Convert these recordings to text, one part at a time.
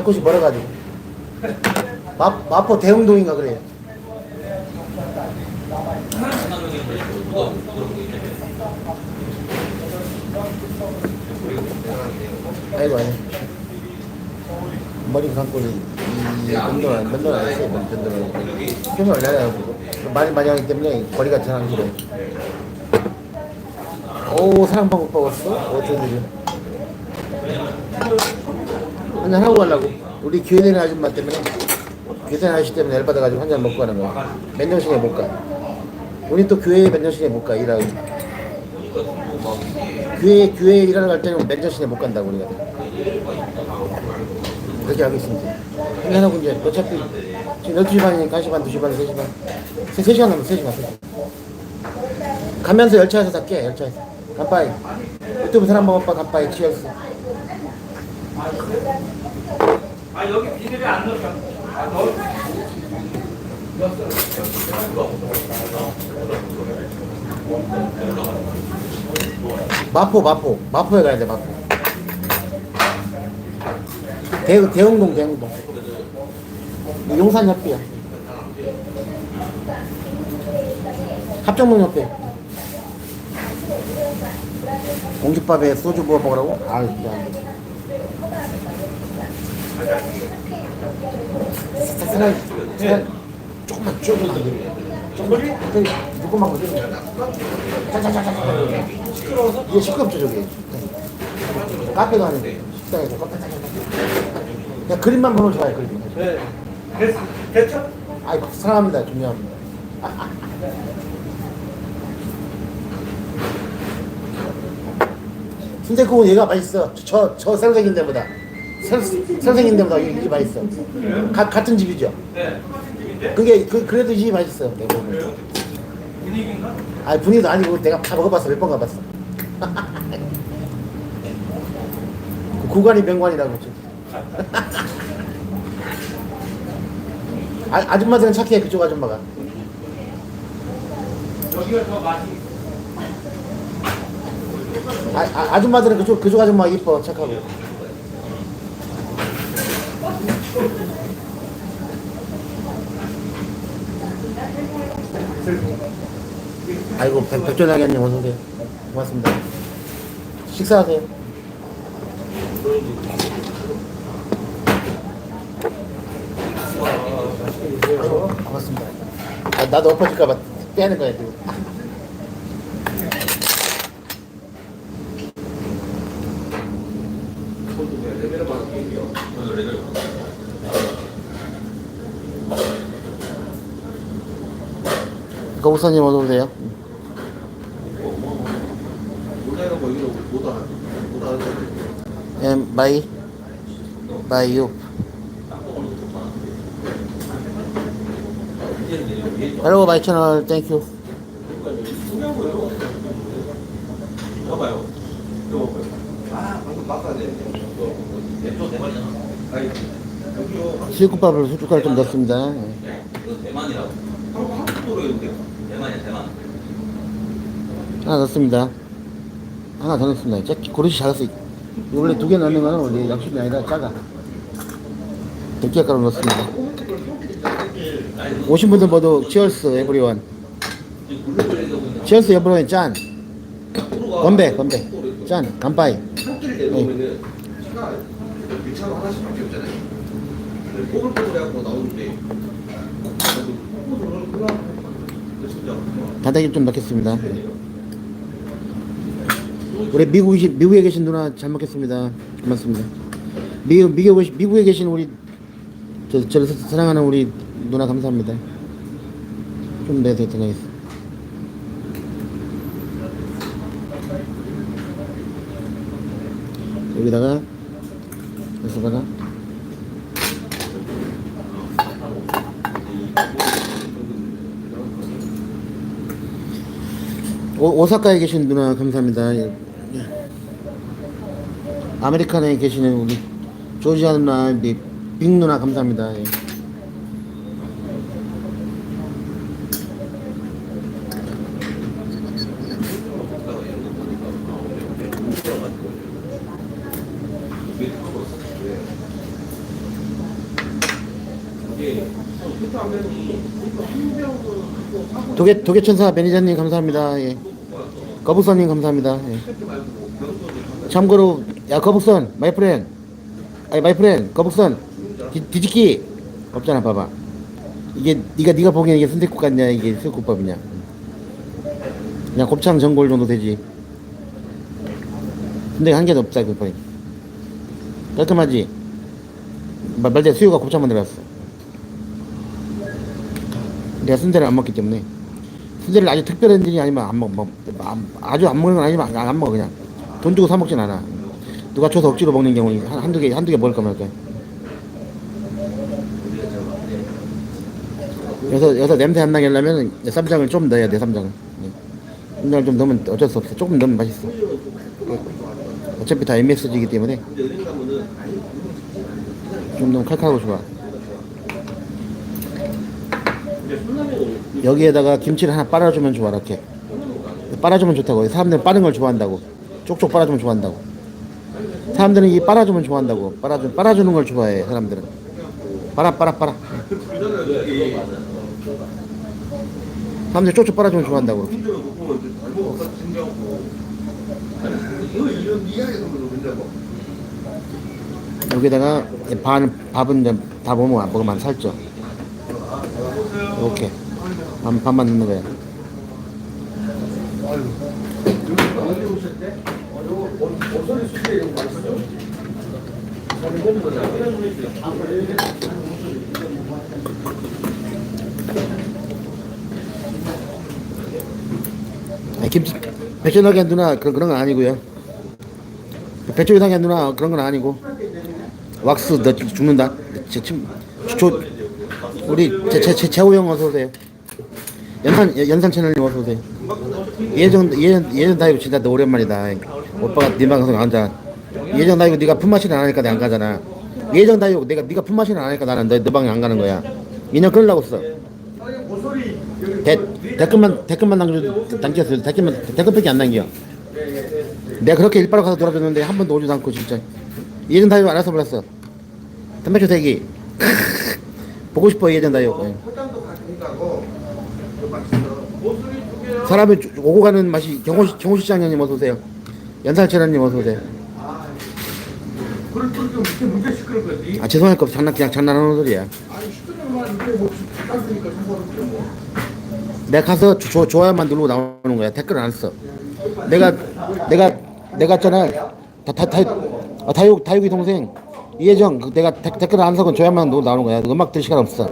갈 곳이 멀어가지고. 마, 마포 대흥동인가 그래요. 아이고, 아니. 머리 감고 이 운동을 맨날 안 했어요. 원래 안 하고. 많이 많이 하기 때문에 전안 길어. 오, 사랑방 못 먹었어? 어쩐 일이야. 한잔 하고 가려고. 우리 교회되는 아줌마 때문에, 교회되는 아저씨 때문에 열 받아가지고 한 잔 먹고 가는 거야. 몇 년씩에 못 가. 우리 또 교회에 몇 년씩에 못 가, 일하고. 교회, 교회 일하러 갈 때는 몇 년씩에 못 간다고, 우리가. 그렇게 하고 있습니다. 한잔 하고 이제 어차피 지금 12시 반이니까 1시 반, 2시 반, 3시 반. 3시간 남았어, 3시간, 3시간. 가면서 열차에서 살게, 열차에서. 간파이. 유튜브 사람 먹어봐, 간파이, 치였어. 아 여기 비닐에 안 넣을까? 아 넣을. 마포 마포 마포에 가야 돼 마포 대, 대흥동 대흥동 용산 옆이야 합정동 옆에 공깃밥에 소주 부어 먹으라고? 아 진짜 사람 사람 조금만 조금만 조금만 저기 조금만 거지 짜자자자자 시끄러워서? 이게 시끄럽죠 저기. 카페도 아니고 식당에서 그냥 그림만 보면 좋아요 그림. 네. 됐 됐죠? 아이 사랑합니다 순대국은 얘가 맛있어. 저저 생생인 데 보다 생- 생생인 데보다 이게 맛있어 가, 같은 집이죠 네. 그게 그, 그래도 이 집이 맛있어 내가 보면? 분위기인가? 아 분위기도 아니고 내가 다 먹어봤어 몇 번 가봤어 그 구간이 명관이라고 좀. 아, 아줌마들은 착해 그쪽 아줌마가 여기가 더 맛이 아, 아, 아줌마들은 그쪽 그쪽 아줌마 이뻐 착하고 아이고 백, 어서 오세요 고맙습니다. 식사하세요. 고맙습니다. 아, 나도 엎어질까봐 빼는 거야 지금 거북사님 어서 오세요 예, 마이 마이 유. 내 말이잖아. 아니 여기요. 수육국밥을 수주가루 좀 넣습니다 대만이라고. 한국 도로 있는데. 대만이야, 대만. 하나 넣습니다. 하나 더 넣습니다. 짜, 그릇이 작았어 원래 두 개 넣는 거는 원래 약속이 아니라 작아 들깨가루 넣습니다. 오신 분들 모두 치얼스 에브리원 치얼스 에브리원 짠. 건배 건배. 짠 간파이. 차가 밀차가 하나씩밖에 없잖아요. 뽀글뽀글해갖고 나오는데. 바닥에 좀 넣겠습니다. 우리 미국에, 미국에 계신 누나 잘 먹겠습니다. 고맙습니다. 미국, 미국, 미국에 계신 우리 저, 저를 사- 사랑하는 우리 누나 감사합니다. 좀 내서 들어가겠습니다. 여기다가 여기다가 오, 오사카에 계신 누나 감사합니다. 예. 예. 아메리카노에 계시는 우리 조지아 누나, 미- 빅 누나 감사합니다. 예. 도계 도계천사 매니저님 감사합니다. 예. 거북선님 감사합니다. 예. 참고로 야 거북선 마이 프렌. 아니 마이 프렌 거북선 뒤, 뒤집기 없잖아 봐봐. 이게 네가 네가 보기엔 이게 순대국 같냐 이게 수국밥이냐. 그냥 곱창 전골 정도 되지. 순대 한 개도 없다 그 보니 깔끔하지? 말- 말대 수요가 곱창 만 들어갔어. 내가 순대를 안 먹기 때문에 순대를 아주 특별한 일이 아니면 안 먹, 뭐, 안- 아주 안 먹는 건 아니지만 안, 안 먹어 그냥. 돈 주고 사 먹진 않아. 누가 줘서 억지로 먹는 경우는 한- 한두 개 한두 개 먹을 거면 이렇게 여기서 여기서 냄새 안 나게 하려면 쌈장을 좀 넣어야 돼 쌈장을. 예. 쌈장을 좀 넣으면 어쩔 수 없어. 조금 넣으면 맛있어. 어차피 다 MSG이기 때문에. 좀 너무 칼칼하고 좋아 여기에다가 김치를 하나 빨아주면 좋아 이렇게 빨아주면 좋다고. 사람들은 빠른 걸 좋아한다고. 쪽쪽 빨아주면 좋아한다고. 사람들은 이 빨아주면 좋아한다고. 빨아주, 빨아주는 걸 좋아해 사람들은. 빨아 빨아 빨아. 사람들이 쪽쪽 빨아주면 좋아한다고. 여기다가 반 밥은 다 먹으면 안 먹으면 안 살쪄 이렇게 반, 반만 넣는 거야 아니, 김치 배추나게 누나 그런 그런 건 아니고요 배추나게 누나 그런 건 아니고 왁스 너 죽는다 제 친, 저, 우리 제, 제, 제, 재호 형 어서 오세요 연산 연산 채널 님 어서 오세요. 예전 예전 예전 다이브 진짜 너 오랜만이다. 오빠가 네 방송 안 자. 예전 다이브 네가 품맛이를 안 하니까 내가 안 가잖아. 예전 다이브 내가 네가 품맛이를 안 하니까 나는 너, 너 방에 안 가는 거야. 2년 끊으려고 했어. 대, 댓글만 댓글만 남겨 남겼어요 댓글만 댓글밖에 안 남겨. 내가 그렇게 일바로 가서 돌아줬는데 한 번도 오지도 않고 진짜. 예전 다이브 안 해서 몰랐어. 담배초 대기. 보고 싶어 예전 가고 그 맛있어. 사람이 오고 가는 맛이 경호 시 경호 시 장님 어서 오세요. 연살철원님 어서 오세요. 그럴 때 이렇게 문제 시끄러울 거지. 아 죄송할 거 없어. 장난 그냥 장난하는 소리야. 아니 시끄러우면 이게 뭐 닦으니까 상관없죠 뭐. 내가 가서 조, 좋아요만 누르고 나오는 거야. 댓글 안 써. 내가 내가 내가 있잖아. 다다다 아, 다육 다육이 동생 이혜정 그 내가 데, 댓글 안 써고 좋아요만 누르고 나오는 거야. 음악 들을 시간 없어.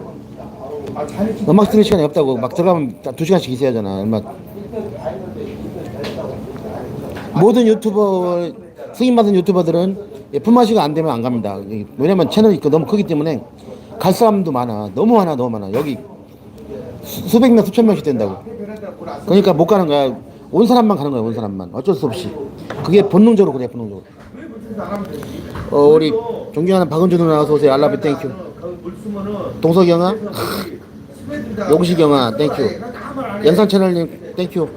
아 잘. 음악 들을 시간이 없다고 막 들어가면 두 시간씩 있어야 하잖아. 얼마 모든 유튜버 승인 받은 유튜버들은 예, 품맛이가 안 되면 안 갑니다. 이- 왜냐면 채널이 그 너무 크기 때문에 갈 사람도 많아. 너무 많아, 너무 많아. 여기 수, 수백 명, 수천 명씩 된다고. 그러니까 못 가는 거야. 온 사람만 가는 거야, 온 사람만. 어쩔 수 없이. 그게 본능적으로 그래, 본능적으로. 어, 우리 존경하는 박은주 누나 어서 오세요. 알라비 땡큐. 동석이 형아, 스매드다. 용식 형아, 땡큐. 연산 채널님 땡큐.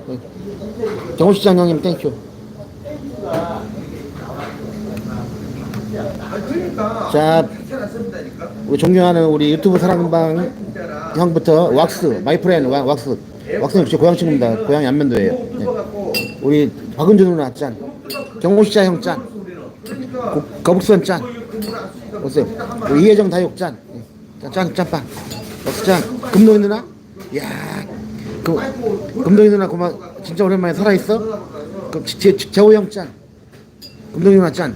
경호시장 형님 땡큐. 자. 우리 존경하는 우리 유튜브 사랑방 형부터 왁스, 마이 프렌 왁- 왁스. 왁스는 제 고향 친구입니다. 고향이 안면도예요. 네. 우리 박은주 누나 짠. 경호시장 형 짠. 거북선 짠. 우리 이혜정 다육 짠. 네. 짠, 짠, 짠빵. 왁스 짠. 금동이 누나? 야 그, 금동이 누나 고마 진짜 오랜만에 살아있어? 그럼 제, 제, 재호 형 짠. 금동이 누나 짠.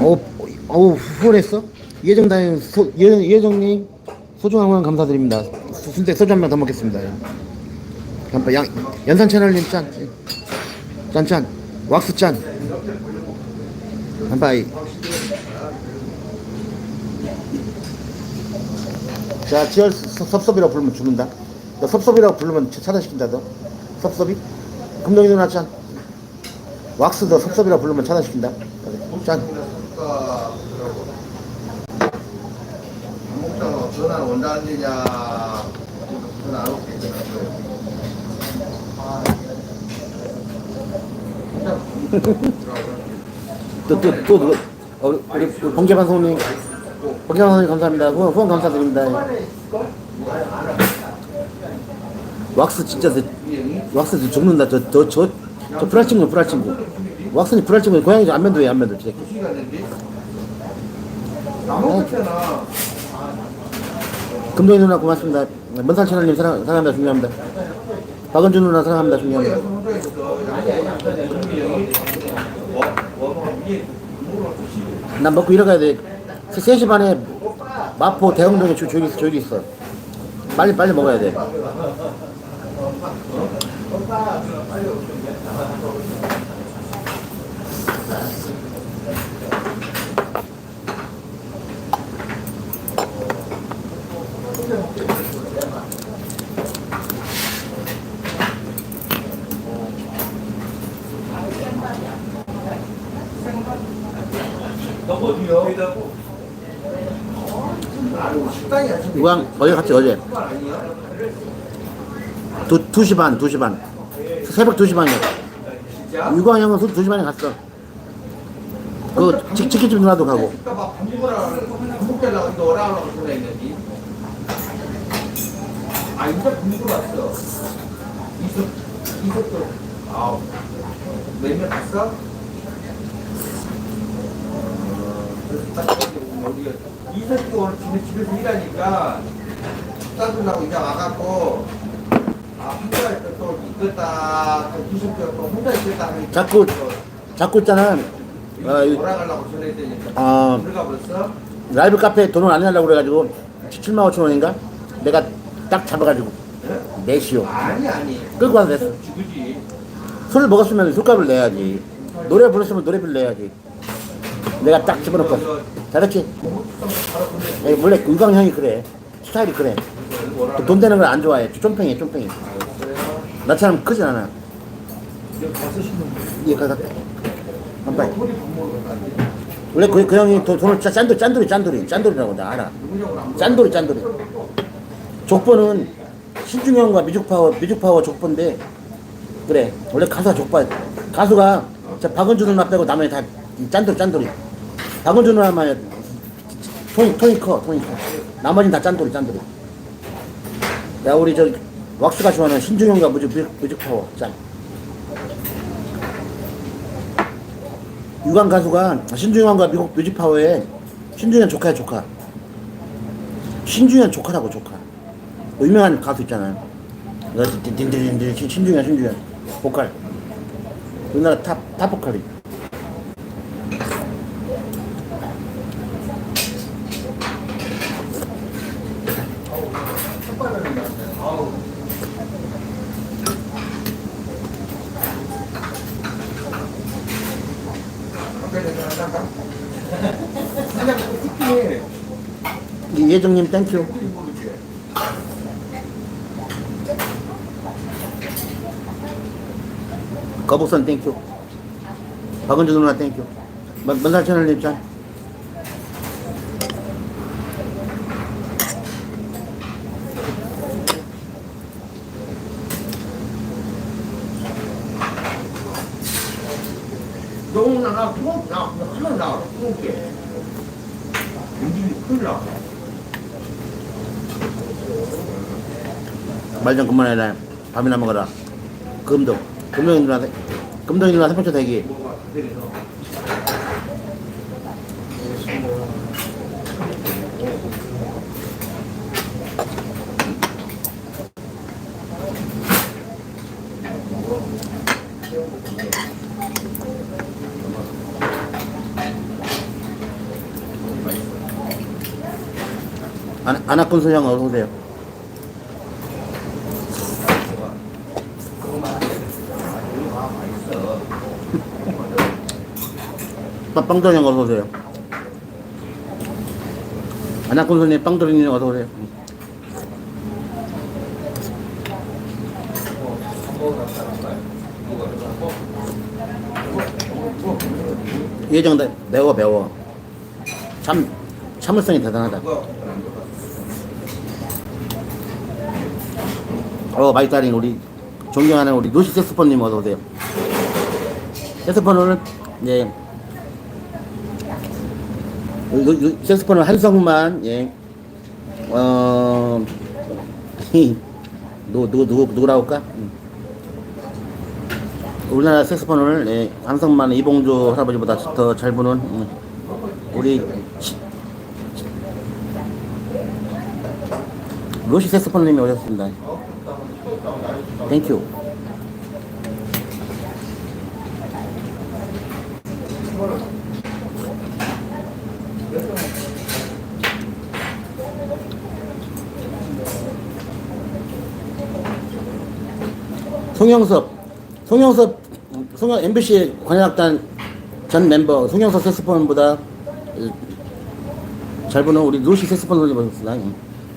어우, 어우, 후원했어? 이혜정 다육, 소, 이혜정, 이혜정님 소중한 후원 감사드립니다. 수- 순대 소주 한 병 더 먹겠습니다. 간파 양, 연산 채널님 짠. 짠, 짠. 왁스 짠. 간파이. 자, 지열 섭- 섭섭이라고 부르면 죽는다. 너 섭섭이라고 부르면 차단시킨다, 너. 섭섭이? 금동이 누나 짠. 왁스 너 섭섭이라고 부르면 차단시킨다. 그래, 짠. 전화 온다. 전화 안 오겠지. 또, 또? 어, 우리, 우리 박영 선생님 감사합니다. 후원, 후원 감사드립니다. 왁스 진짜 저, 왁스 저 죽는다. 저, 저, 저, 저 불알 친구, 불알 친구. 왁스니 불알 친구. 고양이 저 안면도 왜 안면도, 저 새끼. 금동이 누나 고맙습니다. 먼산 채널님 사랑, 사랑합니다. 중요합니다. 박은주 누나 사랑합니다. 중요합니다. 난 먹고 일어가야 돼. 3시 반에 마포 대흥동에 조, 조리, 조리 있어. 빨리 빨리 먹어야 돼. 우왕 어제 갔지 어제. 두, 2시 반, 2시 반. 새벽 2시 반이야. 진짜? 유광 형은 2시 반에 갔어. 그 치- 치킨집 누나도 가고. 밥 먹으라 밥너 오라고 그랬는지. 아 이제 분위기 왔어. 이석 이석도 아우 몇명 갔어? 이석도 오늘 집에 집에서 일하니까 식사들하고 이제 와갖고 아 자꾸 자꾸 있잖아. 어, 이- 아? 라이브 카페 돈을 안 내려고 그래가지고 7만 5천 원인가? 내가 딱 잡아가지고 내시오. 아니 아니 끌고 와서 냈어. 죽이지 술을 먹었으면 술값을 내야지. 노래 불렀으면 노래비를 내야지. 내가 딱 집어넣고 잘했지? 원래 의광 형이 그래. 스타일이 그래. 또돈 되는 걸 안 좋아해. 쫌팽이, 쫌팽이. 나처럼 크진 않아. 이게 가다. 빨리. 원래 그, 그 형이 돈- 돈을 짜- 짠돌이, 짠돌이, 짠돌이, 짠돌이라고 나 알아. 짠돌이, 짠돌이. 족보는 신중현과 미죽파워, 미죽파워 족보인데, 그래. 원래 가수가 족봐. 가수가 저 박은주 누나 빼고 나머지 다이 짠돌이, 짠돌이. 박은주 누나만 톤이, 톤이 커, 톤이 커. 나머지는 다 짠돌이, 짠돌이. 야, 우리 저 왁스가 좋아하는 무죽, 뮤직, 뮤직파워, 짠. 유관 가수가 신중현과 미국 뮤직파워에 신중현 조카야 조카. 신중현 조카라고 조카. 유명한 가수 있잖아요. 딘딘딘딘 신- 신중현 신중현. 보컬. 우리나라 탑, 탑 보컬이 이 예정님 땡큐 거북선 땡큐 박은주 누나 땡큐 먼- 먼살 채널님 짠. 너무 나나 나 하나 나 투먹게 움직이 큰일 나 말 좀 그만해라 밥이나 먹어라. 금동 금동이 누나 대- 금동이 누나 세번째 대기. 안, 안학군 소장 어서 오세요 빵빵도령 어서 오세요. 안학군 선생님 빵도령님 어서 오세요. 예정 대- 매워 매워. 참 참을성이 대단하다. 어 마이따린 우리 존경하는 우리 노시 세스폰님 어서 오세요. 세스폰은 이제 요- 요- 색소폰은 한성만 예. 어 누구 누구 누구 누구라고 할까? 음. 우리나라 색소폰을 예, 한성만 이봉주 할아버지보다 더 잘 부는 음, 우리 시- 로시 색소폰님이 오셨습니다. 땡큐. 송영섭, 송영섭, 송영 MBC 관현악단 전 멤버 송영섭 색소폰보다 잘 부는 우리 루시 색소폰 선생님 오셨습니다.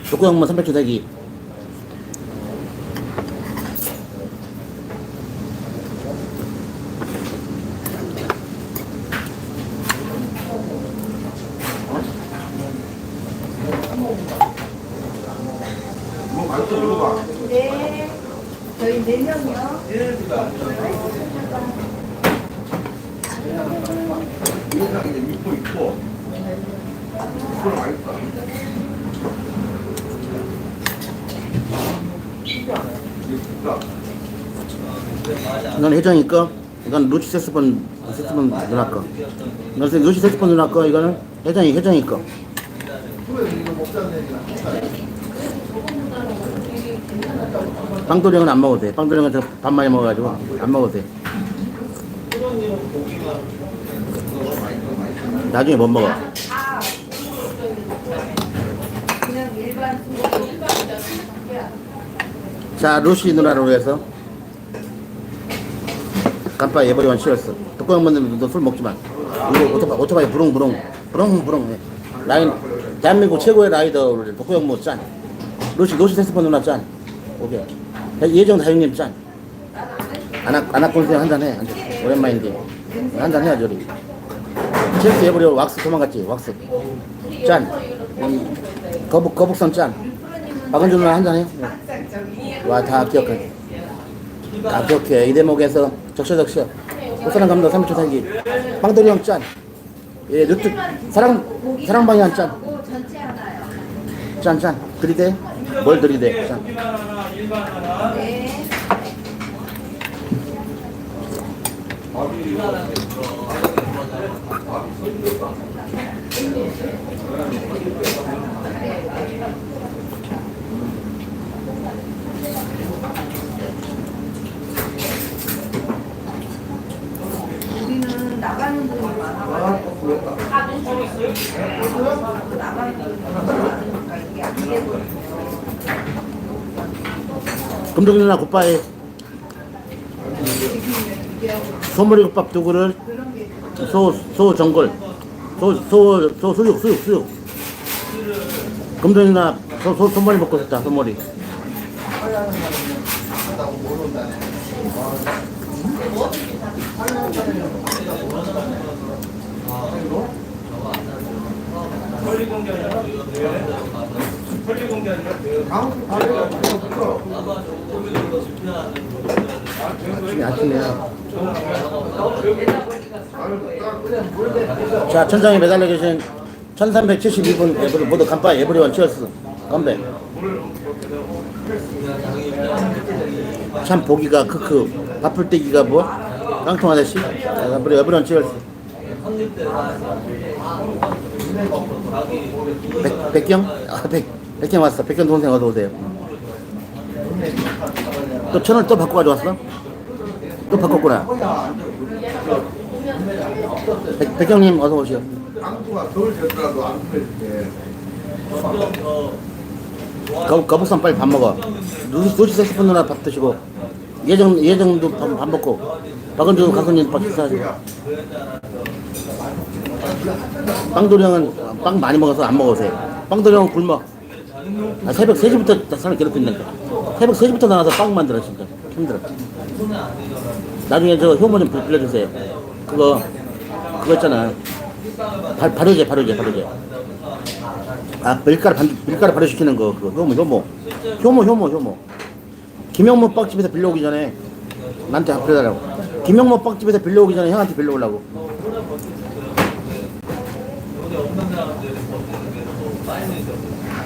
독고양만 300초 대기. 뭐 맛있어 먹어봐. 네. 저희 네 명이요. 이거랑 이제 믿고 있고. 이건 혜정이 거, 이건 루시 색소폰 색소폰 누나 거. 이건 루시 색소폰 누나 거, 이거는 혜정이 혜정이 거. 빵도령은 안 먹어도 돼. 빵도령은 저밥 많이 먹어가지고 안 먹어도 돼. 나중에 못 먹어. 자, 루시 누나를 위해서 깜빡 예버리만 치웠어. 독고형 분들 너술 먹지 마. 이거 오토바이, 오토바이 부릉부릉, 부릉부릉. 해. 라인, 대한민국 최고의 라이더를 독고형 뭐 짠. 루시, 루시 색스폰 누나 짠. 오케이. 예정 다육님 짠. 안학, 안학곤생 한잔 해. 한잔. 오랜만인데. 한잔 해야지, 우리. 첼시 예버려 왁스 도망갔지, 왁스. 짠. 음, 거북, 거북선 짠. 박은준 누나 한잔 해. 와, 다 기억해. 다 기억해. 이 대목에서 적셔적셔. 꽃사랑 감독 3초 살기. 빵돌이 형 짠. 예, 루트. 사랑, 사랑방향 짠. 전체 하나요. 짠, 짠. 들이대. 뭘 들이대. 짠. 고기만 하나, 일반 하나. 네. 우리는 나가는 분이 많아가지고 나가는 분이 많으니까 이게 안 되거든요. 금동이 누나 굿바이. 소머리 국밥 두 그릇. 소, 소 전골. 소, 소, 소 수육, 수육, 수육. 금동이 누나 소, 소, 소머리 먹고 싶다, 소머리. 털리 공기 아니라 털리 공기 아니라 아침에, 아침에야. 아, 자, 천장에 매달려 계신 1372분 에브리, 모두 간파이 에브리원 치어스. 건배. 참 보기가 크크. 바쁠 때기가 뭐? 깡통 아저씨? 에브리, 에브리원 치어스. 백, 백경? 아, 백, 백경 왔어. 백경 동생 어서 오세요. 또 천을 또 바꿔 가져왔어? 또 바꿨구나. 백, 백경님 어서 오시오. 앙투가 겨울 됐더라도 안 풀려줄게. 거, 거북선 빨리 밥 먹어. 누시, 색스폰 누나 밥 드시고. 예정, 예정도 밥, 밥 먹고. 박은주 가수님 밥 식사하시고. 빵돌이 형은 빵 많이 먹어서 안 먹으세요. 빵돌이 형은 굶어. 아, 새벽 3시부터 사람 괴롭힌다니까. 새벽 3시부터 나와서 빵 만들어, 진짜. 힘들어. 나중에 저 효모 좀 빌려주세요. 그거, 그거 있잖아. 바, 바로제, 바로제, 바로제. 아, 밀가루, 반, 밀가루 발효시키는 거, 그거, 효모, 효모. 효모, 효모, 효모. 김영모 빵집에서 빌려오기 전에, 나한테 빌려달라고. 김영모 빵집에서 빌려오기 전에 형한테 빌려오려고.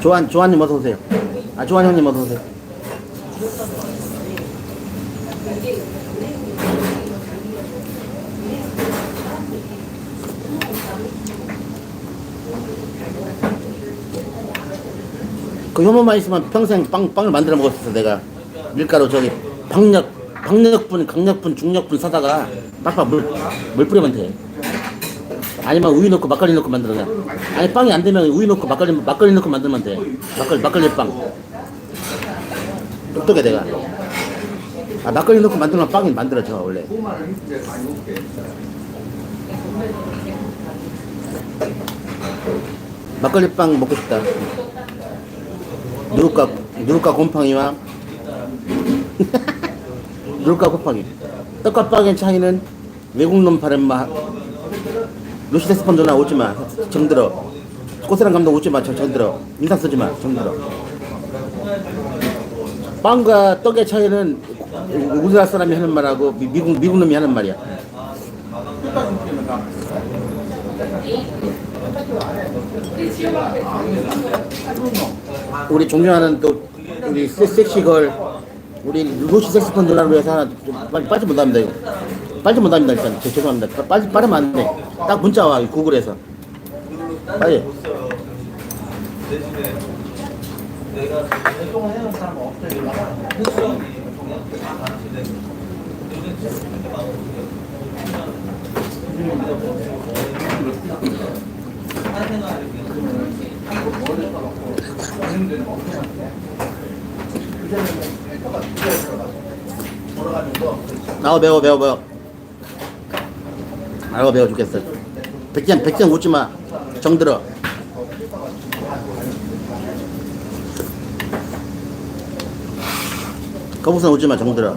조한 조한님 어서 오세요. 아 조한 형님 어서 오세요. 그 효모만 있으면 평생 빵 빵을 만들어 먹었어 내가 밀가루 저기 박력 박력분 강력분 중력분 사다가 빡빡 물 물 뿌리면 돼. 아니면 우유 넣고 막걸리 넣고 만들어 그냥. 아니 빵이 안 되면 우유 넣고 막걸리 막걸리 넣고 만들면 돼. 막걸리 막걸리 빵. 똑똑해 내가. 아 막걸리 넣고 만들면 빵이 만들어져 원래. 막걸리 빵 먹고 싶다. 누룩과 누룩과 곰팡이와 누룩과 곰팡이. 떡과 빵의 차이는 외국 놈 바른마 루시드 스펀저나 오지 마. 정들어. 꽃사랑 감독 오지 마. 정, 정들어. 인상 쓰지 마. 정들어. 빵과 떡의 차이는 우리나라 사람이 하는 말하고 미- 미국 미국 놈이 하는 말이야. 우리 존경하는 또 우리 섹- 섹시걸 우리 루시 섹스펀드라고 해서 하나 좀 빨리 빠지 못합니다 이거. 빠지 못합니다 일단 제- 죄송합니다. 빠- 빠지 빠르면 안돼딱 문자 와 구글에서. 빨리 내가 활동을 해놓은 사람 없어 흑수형이 종양 다 가르치는데 요즘 진짜 그렇게 많거든요. 나와 배워 배워 배워. 아이고 배워 죽겠어. 백장 백장 웃지 마. 정들어 거북선 웃지 마 정들어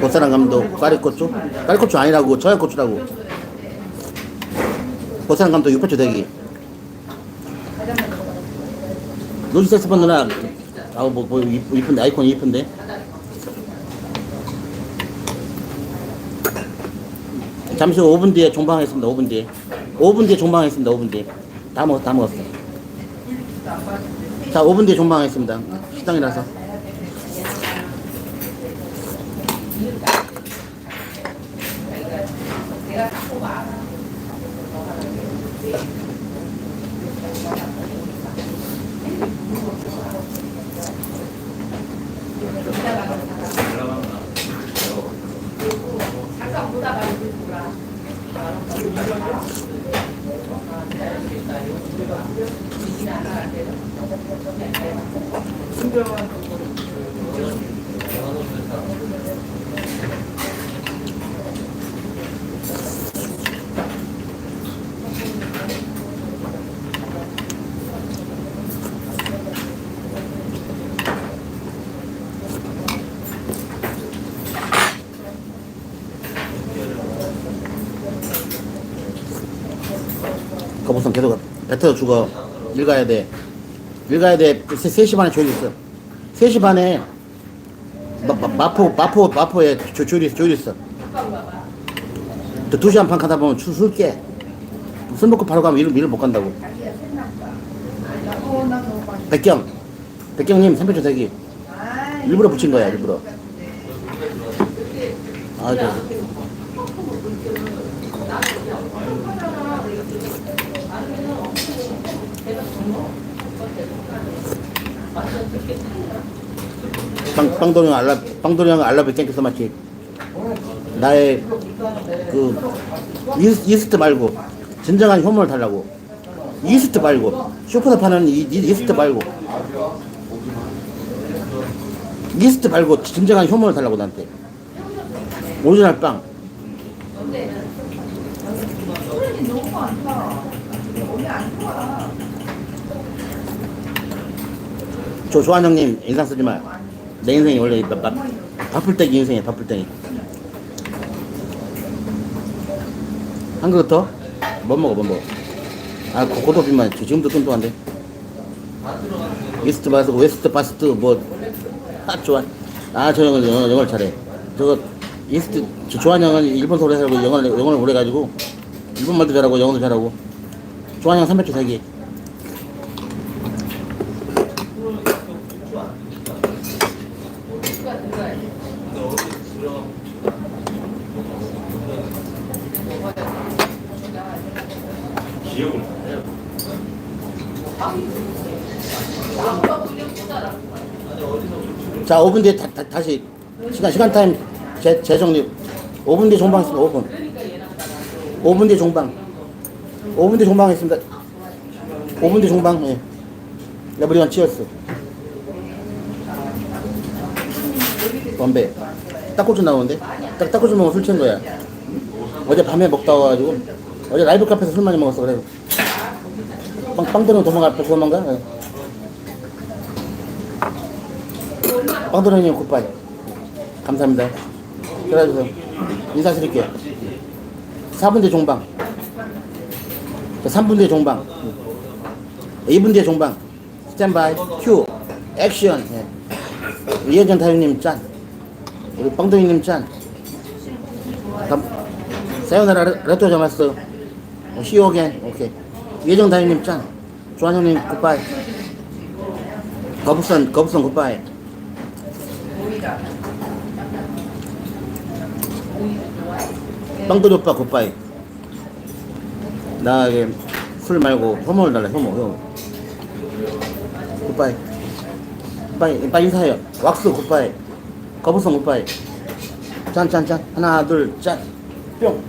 고사랑 감독 까리고추? 까리고추 아니라고 저양고추라고. 고사랑 감독 육배추 대기. 노지세스폰 누나 아우 뭐, 뭐 이- 이쁜데 아이콘이 이쁜데? 잠시 후 5분 뒤에 종방하겠습니다 5분 뒤에. 5분 뒤에 종방하겠습니다 5분 뒤에. 다 먹었어 다 먹었어 자 5분 뒤에 종방하겠습니다. 식당이라서 거북선 계속 뱉어 죽어 일 가야 돼. 일 가야 돼. 3시 반에 조율 있어. 3시 반에 마, 마, 마포 마포 마포에 조, 조율 있어. 또 2시 한판 가다 보면 술, 술 깨. 술 먹고 바로 가면 일을, 일을 못 간다고. 백경. 백경님 선배조 대기. 일부러 붙인 거야, 일부러. 아, 저. 빵, 빵도령 알라, 빵도령 알라베 땡겨서 마치 나의 그 이스- 이스트 말고 진정한 효모를 달라고. 이스트 말고. 슈퍼에서 파는 이, 이- 이스트 말고. 이스트 말고 진정한 효모를 달라고 나한테. 오리지널 빵. 소리는 너무 많다. 몸이 안 좋아. 조, 조한 형님 인상 쓰지 마. 내 인생이 원래 바, 바, 바풀떼기 인생이야 바풀떼기. 한 그릇 더? 뭐 먹어 뭐 먹어? 아 고- 고도비만 지금도 뚱뚱한데. 이스트 바스트 웨스트 바스트 뭐 아 좋아. 아 저 형은 영어, 영어를 잘해. 저거 이스트 저 조한 형은 일본 서울에 살고 영어를 영어를 오래 가지고 일본 말도 잘하고 영어도 잘하고. 조한 형 300주 살기 근데 어디 들어가 자 5분 뒤에 다, 다, 다 시 시간 시간 타임 재, 재정립 5분 뒤에 종방 있습니다 5분. 5분 뒤에 종방. 5분 뒤에 종방 있습니다. 5분 뒤에 종방 예. 레브리온 치어 스 원배. 딱꼬치 나오는데? 딱 딱꼬치 먹으면 술 취한 거야. 어제 밤에 먹다 와가지고. 어제 라이브 카페에서 술 많이 먹었어. 그래 빵, 빵 들으면 도망가 도망가? 예. 빵도라님 굿바이. 감사합니다. 들어주세요 인사드릴게요. 4분 뒤 종방. 3분 뒤 종방. 2분 뒤에 종방. 스탠바이. 큐. 액션. 예. 이혜전 타임님 짠 우리 빵도이님 짠. 감, 사요나라 레토 자마스 시오겐 오케이. 이혜정 타임님 짠. 조한영님 굿바이 거북선 거북선 굿바이 빵돌이 오빠 굿바이 나에게 술 말고 효모를 달래 효모 효모 굿바이 굿바이 빨리 인사해요. 왁스 굿바이 거북선 굿바이 짠짠짠. 하나 둘 짠 뿅